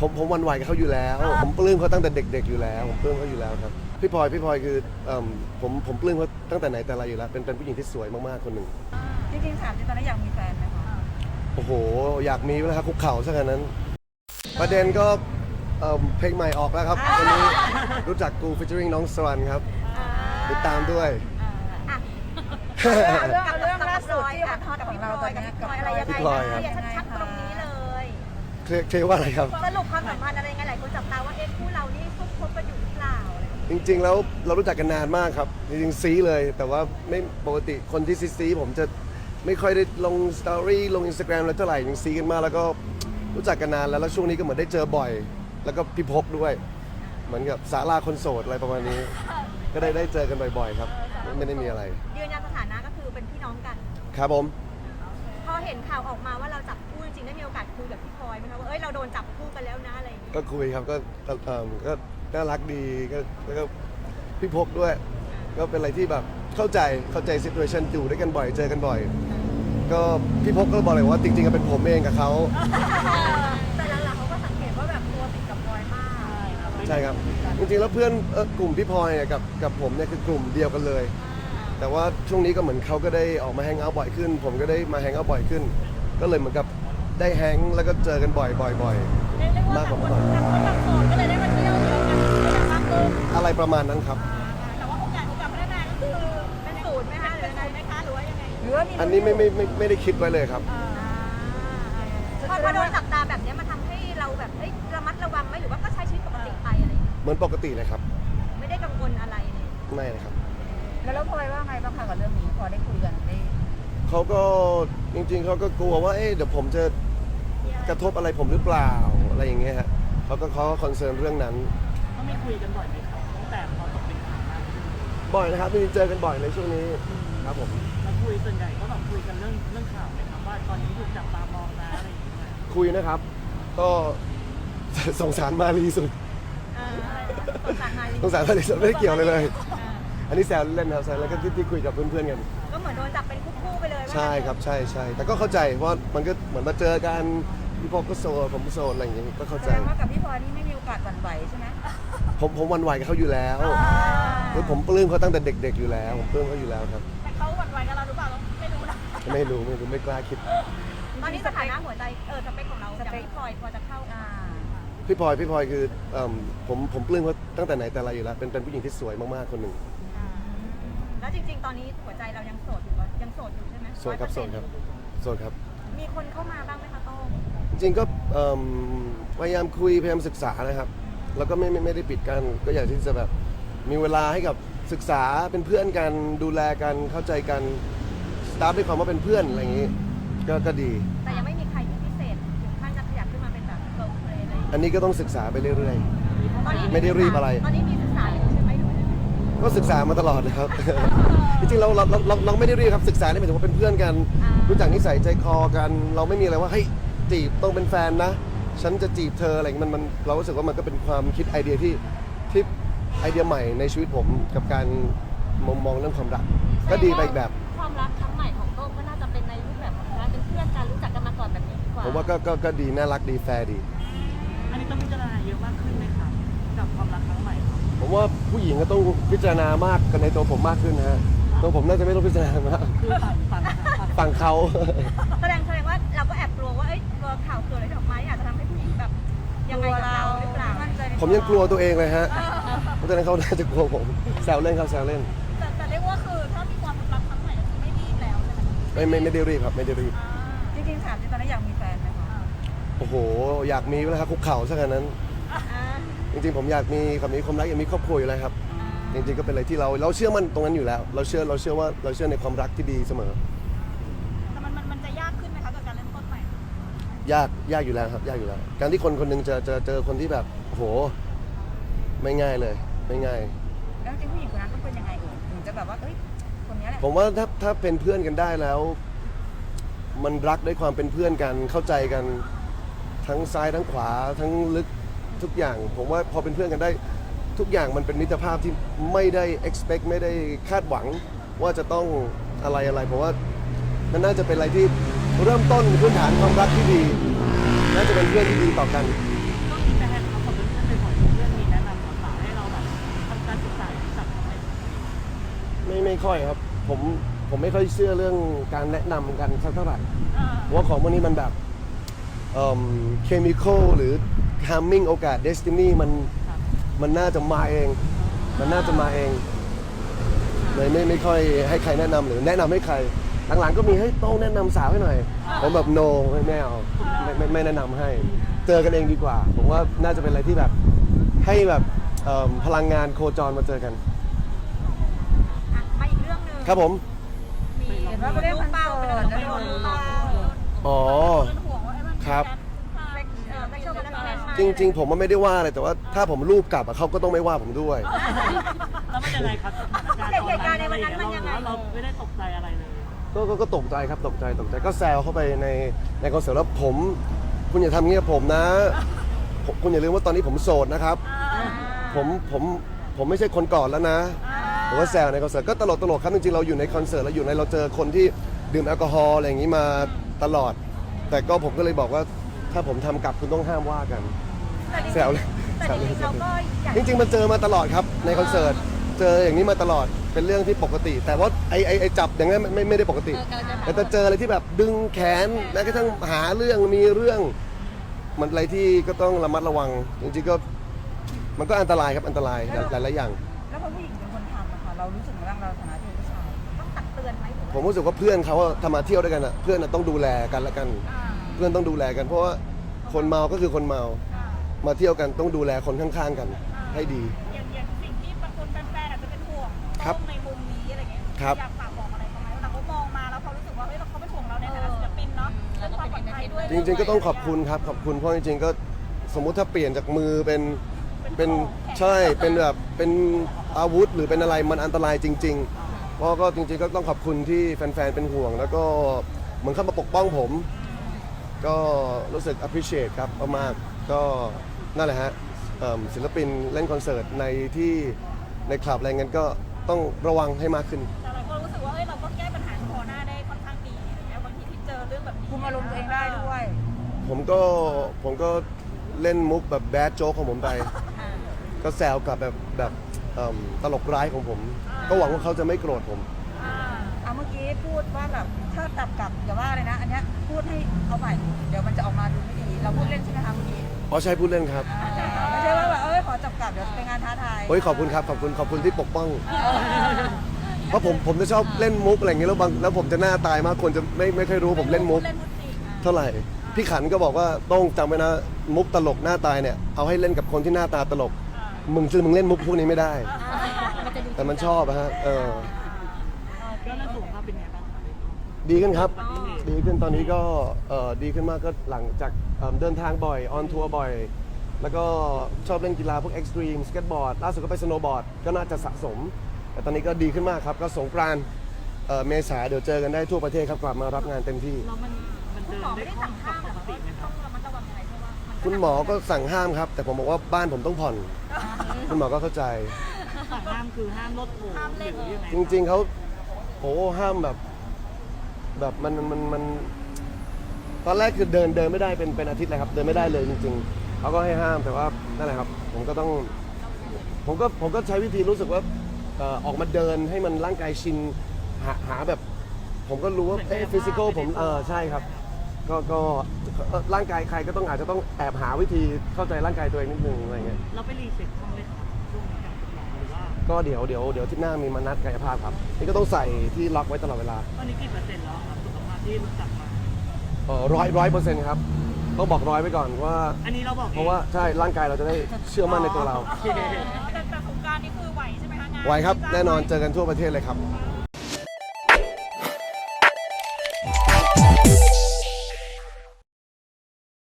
ผมผมหวันไหวกับเขาอยู่แล้ว ผมปลื้มเขาตั้งแต่เด็ก ๆอยู่แล้ว ผมปลื้มเขาอยู่แล้วครับ พี่พลอยพี่พลอยคือเอิ่มผมผมปลื้มเขาตั้งแต่ไหนแต่ไรอยู่แล้ว เป็นเป็นผู้หญิงที่สวยมากๆคนหนึ่ง จริงๆถามจริงตอนนี้นอยากมีแฟนไหมคะโอ้โห อยากมีแล้วครับคุกเข่าซะขนาดนั้น ประเด็นก็เอิ่มเพลงใหม่ออกแล้วครับวันนี้รู้จักกู featuring น้องสรันครับ ติดตามด้วย เอาเรื่องเอาเรื่องล่าสุดที่ฮอตของเราตอนนี้กับอะไรยังไงพี่พลอยครับเคลียร์ชัดๆตรงนี้ เลยเคลียร์เคลียร์ว่าอะไรครับ สรุปความสัมพันธ์อะไรยังไงหลายคนจับตาว่าเอ๊ะคู่เรานี่ซุบคบกันอยู่หรือเปล่าอะไรแบบนี้จริงๆ แล้วเรารู้จักกันนานมากครับ จริงๆซีเลยแต่ว่าไม่ปกติคนที่ซีซีผมจะไม่ค่อยได้ลงสตอรี่ลงอินสตาแกรมอะไรเท่าไหร่ยังซีกันมากแล้วก็รู้จักกันนานแล้วแล้วช่วงนี้ก็เหมือนได้เจอบ่อย แล้วก็พี่พกด้วย เหมือนกับสาราคนโสดอะไรประมาณนี้ ก็ได้ได้เจอกันบ่อยๆ ครับ ไม่ได้มีอะไรยืนยันสถานะก็คือเป็นพี่น้องกัน ครับผม พอเห็นข่าวออกมาว่าเราจับคู่จริงๆ ได้มีโอกาสคุยกับพี่พลอยไหมคะว่าเอ้ยเราโดนจับคู่กันแล้วนะอะไรอย่างเงี้ยก็คุยครับก็ก็เอิ่มก็น่ารักดีก็แล้วก็พี่พกด้วย ก็เป็นอะไรที่แบบเข้าใจเข้าใจซิ t u a t i o n อยู่ด้วยกันบ่อยเจอกันบ่อย ก็พี่พกก็บอกเลยว่าจริงๆก็เป็นผมเองกับเขาแต่หลังๆเขาก็สังเกตว่าแบบตัวติดกับพลอยมากใช่ครับจริงๆแล้วเพื่อนเอ่อกลุ่มพี่พลอยเนี่ยกับกับผมเนี่ยคือกลุ่มเดียวกันเลย แต่ว่าช่วงนี้ก็เหมือนเขาก็ได้ออกมาแฮงเอาท์บ่อยขึ้น ผมก็ได้มาแฮงเอาท์บ่อยขึ้น ก็เลยเหมือนกับ ได้แฮงแล้วก็เจอกันบ่อยบ่อยบ่อยเรียกว่ามากกว่าคเมื่นอก่อนต่างคนต่างโสดก็เลยได้มาเที่ยวเจอกันได้มากขึ้นอะไรประมาณนั้นครับ แต่ว่าโอกาสที่จะพัฒนาก็คือเป็นศูนย์ไหมคะหรือยังไงไหมคะหรือว่ายังไงหรือว่ามีอันนี้ไม่ไม่ไม่ไม่ได้คิดไว้เลยครับพอพอโดนจับตาแบบเนี้ยมันทำให้เราแบบเอ้ยระมัดระวังไหมหรือว่าก็ใช้ชีวิตปกติไปอะไรอย่างเงี้ยเหมือนปกติเลยครับไม่ได้กังวลอะไรเลย ไม่นะครับแล้วแล้วพลอยว่าไงบ้างคะกับเรื่องนี้พอได้คุยกันได้เขาก็จริงๆเขาก็กลัวว่าเอ๊ะเดี๋ยวผมจะ กระทบอะไรผมหรือเปล่าอะไรอย่างเงี้ยฮะเขาก็เขาก็คอนเซิร์นเรื่องนั้น ก็ไม่คุยกันบ่อยไหมครับตั้งแต่พอตกเป็นข่าวมาบ่อยนะครับจริงๆเจอกันบ่อยเลยช่วงนี้ครับผมแล้วคุยส่วนใหญ่ก็แบบคุยกันเรื่องเรื่องข่าวไหมครับว่าตอนนี้ถูกจับตามองนะอะไรอย่างเงี้ยคุยนะครับ ก็ สงสารมารีสุดสงสารมาลีสงสารมารีสุดไม่ได้เกี่ยวเลยเลยอันนี้แซวเล่นครับแซวแล้วก็ที่ที่คุยกับเพื่อนๆกัน ก็เหมือนโดนจับเป็นคู่ๆไปเลยว่าใช่ครับใช่ใช่แต่ก็เข้าใจเพราะมันก็เหมือนมาเจอกัน พี่พกก็โซนผมก็โซนอะไรอย่างเงี้ยก็เข้าแสใจ ดงว่ากับพี่พลอยนี่ไม่มีโอกาสหวั่นไหวใช่ไหมผมผมหวันไหวกับเขาอยู่แล้วคือผมปลื้มเขาตั้งแต่เด็ก ๆ อยู่แล้ว ผมปลื้มเขาอยู่แล้วครับ แต่เขาหวั่นไหวกับเราหรือเปล่าเราไม่รู้นะไม่รู้ไม่รู้ไม่กล้าคิด ตอนนี้สถานะหัวใจเออสเปคของเราอย่างพี่พลอยพอจะเข้าอ่าพี่พลอยพี่พลอยคือเอิ่มผมผมปลื้มเขาตั้งแต่ไหนแต่ไรอยู่แล้ว เป็นเป็นผู้หญิงที่สวยมากๆคนหนึ่ง แล้วจริง ๆ ตอนนี้หัวใจเรายังโสดอยู่ปะยังโสดอยู่ใช่ไหมโสดครับโสดครับโสดครับ มีคนเข้ามาบ้างไหมคะโต้ง จริงๆก็เอิ่มพยายามคุยพยายามศึกษานะครับ แล้วก็ไม่ไม่ไม่ได้ปิดกัน ก็อยากที่จะแบบมีเวลาให้กับศึกษาเป็นเพื่อนกันดูแลกันเข้าใจกันสตาร์ทด้วยความว่าเป็นเพื่อนอะไรอย่างนี้ก็ก็ดี แต่ยังไม่มีใครที่พิเศษถึงขั้นจะขยับขึ้นมาเป็นแบบเกิร์ลเฟรนด์อะไรอย่างเงี้ยอันนี้ก็ต้องศึกษาไปเรื่อย ตอนนี้ไม่ได้รีบอะไร ตอนนี้มีศึกษาอยู่ใช่ไหมหรือว่ายังไงๆ ก็ศึกษามาตลอดนะครับ จริงๆเราเราเราเราเราไม่ได้เรียกครับศึกษาเนี่ยหมายถึงว่าเป็นเพื่อนกัน รู้จักนิสัยใจคอกัน เราไม่มีอะไรว่าเฮ้ย จีบต้องเป็นแฟนนะ ฉันจะจีบเธออะไรอย่างเงี้ยมันมันเรารู้สึกว่ามันก็เป็นความคิดไอเดียที่ที่ไอเดียใหม่ในชีวิตผมกับการมองมองเรื่องความรัก ก็ดีไปอีกแบบ ความรักครั้งใหม่ของโต้งก็น่าจะเป็นในรูปแบบของการเป็นเพื่อนกันรู้จักกันมาก่อนแบบนี้ดีกว่าผมว่าก็ก็ก็ดีน่ารักดีแฟร์ดี อันนี้ต้องพิจารณาเยอะมากขึ้นไหมครับกับความรักครั้งใหม่ครับผมว่าผู้หญิงก็ต้องพิจารณามากกันในตัวผมมากขึ้นนะฮะตัวผมน่าจะไม่ต้องพิจารณามากคือฝั่งฝั่งฝั่งฝั่งเขา แสดง ยังไงกับเราหรือเปล่ามั่นใจในผมยังกลัวตัวเองเลยฮะเพราะฉะนั้นเขาน่าจะกลัวผมแซวเล่นครับแซวเล่นแต่แต่เรียกว่าคือถ้ามีความรักครั้งใหม่ก็คือไม่รีบแล้วใช่ไหมไม่ไม่ไม่ได้รีบครับ ไม่ได้รีบ จริงๆถามจริงตอนนี้นอยากมีแฟนไหมคะโอ้โห อยากมีแล้วครับคุกเข่าซะขนาดนั้น อ่าจริงๆผมอยากมีความมีความรักอยากมีครอบครัวอยู่แล้วครับ จริงๆก็เป็นอะไรที่เราเราเชื่อมันตรงนั้นอยู่แล้ว เราเชื่อเราเชื่อว่าเราเชื่อในความรักที่ดีเสมอ ยากยากอยู่แล้วครับ ยากอยู่แล้ว การที่คนคนหนึงจะจะเจอคนที่แบบโอ้โห ไม่ง่ายเลย ไม่ง่าย แล้วจริงผู้หญิงคนนั้นต้องเป็นยังไงเอ่ยถึงจะแบบว่าเอ้ยคนนี้แหละผมว่าถ้าถ้าเป็นเพื่อนกันได้แล้ว มันรักด้วยความเป็นเพื่อนกันเข้าใจกัน ทั้งซ้ายทั้งขวาทั้งลึกทุกอย่าง ผมว่าพอเป็นเพื่อนกันได้ ทุกอย่างมันเป็นมิตรภาพที่ไม่ได้ expect ไม่ได้คาดหวัง ว่าจะต้องอะไรอะไรผมว่ามันน่าจะเป็นอะไรที่ เริ่มต้นพื้นฐานความรักที่ดีน่าจะเป็นเพื่อนที่ดีต่อกัน ก็มีแต่นด์เขาผมเป็นเพื่อนบ่อยๆเรื่องมีแนะนำสาวให้เราแบบการศึกษาที่สับน้อยไม่ไม่ค่อยครับ ผมผมไม่ค่อยเชื่อเรื่องการแนะนำกันสักเท่าไหร่ว่าของพวกนี้มันแบบเอ่อเคมีคอลหรือทามมิ่งโอกาสเดสตินีมันมันน่าจะมาเอง มันน่าจะมาเองเลยไม่ไม่ค่อยให้ใครแนะนำหรือแนะนำให้ใคร หลังๆก็มีให้ยต้องแนะนำสาวให้หน่อย ผมแบบ no ไม่ไม่เอาไม่ไม่ไม่แนะนำให้ เจอกันเองดีกว่า ผมว่าน่าจะเป็นอะไรที่แบบให้แบบเอิ่มพลังงานโคจรมาเจอกัน อะมาอีกเรื่องหนึ่งครับผม มีเห็นว่าไปเล่นคอนเสิร์ตแล้วโดนเปาอ๋อเป็นห่วงว่าไอ้มันครับ เซ็กเอ่อไปโชว์กันแล้วแฟนมาจริง ๆ ผมว่าไม่ได้ว่าอะไรแต่ว่าถ้าผมรูปกลับอะเขาก็ต้องไม่ว่าผมด้วย แล้วมันยังไงครับสถานการณ์ตอนนั้นอะไรอย่างเงี้ยเราเราไม่ได้ตกใจอะไรเลย ก็ก็ก็ตกใจครับตกใจตกใจก็แซวเข้าไปในในคอนเสิร์ตแล้วผม คุณอย่าทำเงี้ยกับผมนะผมคุณอย่าลืมว่าตอนนี้ผมโสดนะครับ ผมผมผมไม่ใช่คนก่อนแล้วนะผมก็แซวในคอนเสิร์ตก็ตลกตลกครับจริงๆเราอยู่ในคอนเสิร์ตเราอยู่ในเราเจอคนที่ดื่มแอลกอฮอล์อะไรอย่างนี้มาตลอด แต่ก็ผมก็เลยบอกว่าถ้าผมทำกลับคุณต้องห้ามว่ากันแซวเลยแต่แซวจเลยริงๆเราก็อยากจริงๆมันเจอมาตลอดครับในคอนเสิร์ต เจออย่างนี้มาตลอดเป็นเรื่องที่ปกติ แต่ว่าไอไอไอจับอย่างนั้นไม่ไม่ไม่ได้ปกติแต่ถ้าเจออะไรที่แบบดึงแขนแม้กระทั่งหาเรื่องมีเรื่อง มันอะไรที่ก็ต้องระมัดระวังจริงๆก็มันก็อันตรายครับอันตรายหลายหลายๆอย่าง แล้วพอผู้หญิงเป็นคนทำอะค่ะ เรารู้สึกว่าเราฐานะที่เป็นผู้ชายต้องตักเตือนไหมหรือผว่ามรู้สึกว่าเพื่อนเขาอะทำมาเที่ยวด้วยกันอะเพื่อนอะต้องดูแลกันและกันเพื่อนต้องดูแลกัน เพราะว่าคนเมาก็คือคนเมามาเที่ยวกันต้องดูแลคนข้างๆกัน ให้ดี ครับ อยากฝากบอกอะไรเขาไหมเวลาเขามองมาแล้วเขารู้สึกว่าเฮ้ยเขาเป็นห่วงเราในฐานะศิลปินเนาะเรื่องความปลอดภัยด้วยจริงๆก็ต้องขอบคุณครับขอบคุณเพราะจริงๆก็สมมุติถ้าเปลี่ยนจากมือเป็นเป็นใช่เป็นแบบเป็นอาวุธหรือเป็นอะไรมันอันตรายจริงๆเพราะก็จริงๆก็ต้องขอบคุณที่แฟนๆเป็นห่วง แล้วก็เหมือนเข้ามาปกป้องผม ก็รู้สึก appreciate ครับมากๆก็นั่นแหละฮะเอิ่มศิลปินเล่นคอนเสิร์ตในที่ในคลับอะไรเงี้ยก็ต้องระวังให้มากขึ้น องแบบนี้คุมอารมณ์ตัวเองได้ด้วยผมก็ผมก็เล่นมุกแบบแบดโจ๊กของผมไป ก็แซวกับแบบแบบเอิ่มตลกร้ายของผม ก็หวังว่าเขาจะไม่โกรธผมเอาเมื่อกี้พูดว่าแบบถ้าตับกลับอย่าว่าเลยนะ อันเนี้ยพูดให้เอาใหม่เดี๋ยวมันจะออกมาดูไม่ดี เราพูดเล่นใช่ไหมคะเมื่อกี้อ๋อใช่พูดเล่นครับ ไม่ใช่ว่าแบบเอ้ยขอจับกลับเดี๋ยวเป็นงานท้าทายเฮ้ยขอบคุณครับขอบคุณขอบคุณที่ปกป้อง เพราะผมผมจะชอบเล่นมุกอะไรอย่างเงี้ยแล้วบางแล้วผมจะหน้าตายมากคนจะไม่ไม่ค่อยรู้ผมเล่นมุก เล่นมุกจริง เท่าไหร่ พี่ขันก็บอกว่าต้องจำไว้นะมุกตลกหน้าตายเนี่ยเอาให้เล่นกับคนที่หน้าตาตลก มึงคือมึงเล่นมุกพวกนี้ไม่ได้แต่มันชอบอะฮะเออ ก็เรื่องสุขภาพเป็นไงบ้างครับดีขึ้นครับ ดีขึ้นตอนนี้ก็เอ่อดีขึ้นมากก็หลังจากเอิ่มเดินทางบ่อย ออนทัวร์บ่อย แล้วก็ชอบเล่นกีฬาพวกเอ็กซ์ตรีมสเก็ตบอร์ดล่าสุดก็ไปสโนว์บอร์ดก็น่าจะสะสม แต่ตอนนี้ก็ดีขึ้นมากครับ ก็สงกรานต์เอ่อเมษาเดี๋ยวเจอกันได้ทั่วประเทศครับ กลับมารับงานเต็มที่ แล้วมันมัน คุเดิณนหมอได้ไม่ได้คล่อสั่งงกับห้ามปเหรอกติว่าไหมครับต้องระมัดระวังยังไงเพราะว่ามันคุณหมอก็สั่งห้ามครับ แต่ผมบอกว่าบ้านผมต้องผ่อน คุณหมอก็เข้าใจ สั่งห้ามคือห้ามรถโผล่หรือยังไงจริงๆเขาโอ้ห้ามแบบ แบบมันมันมัน ตอนแรกคือเดินเดินไม่ได้เป็นเป็นอาทิตย์เลยครับ เดินไม่ได้เลยจริงๆเขาก็ให้ห้ามแต่ว่านั่นแหละครับ ผมก็ต้อง ผมก็ผมก็ใช้วิธีรู้สึกว่าเอ่อออกมาเดินให้มันร่างกายชินหาหาแบบ ผมก็รู้ว่าเอ๊ะฟิสิกอลผมเออใช่ครับ ก็ก็เอ่อร่างกายใครก็ต้องอาจจะต้องแอบหาวิธีเข้าใจร่างกายตัวเองนิดนึงอะไรเงี้ยเราไปรีเซ็ตบ้างไหมครับช่วงนี้กับคุณหมอหรือว่าก็เดี๋ยวเดี๋ยวเดี๋ยวที่หน้ามีมานัดกายภาพครับ นี่ก็ต้องใส่ที่ล็อกไว้ตลอดเวลาตอนนี้กี่เปอร์เซ็นต์แล้วครับสุขภาพที่กลับมา ร้อยร้อยเปอร์เซ็นต์ครับต้องบอกร้อยไว้ก่อนว่า อันนี้เราบอกเพราะว่าใช่ร่างกายเราจะได้เชื่อมั่นในตัวเรา โอเค แต่แต่สงกรารนี่คือไหวใช่ไหมคะงานไหวครับ แน่นอนเจอกันทั่วประเทศเลยครับเ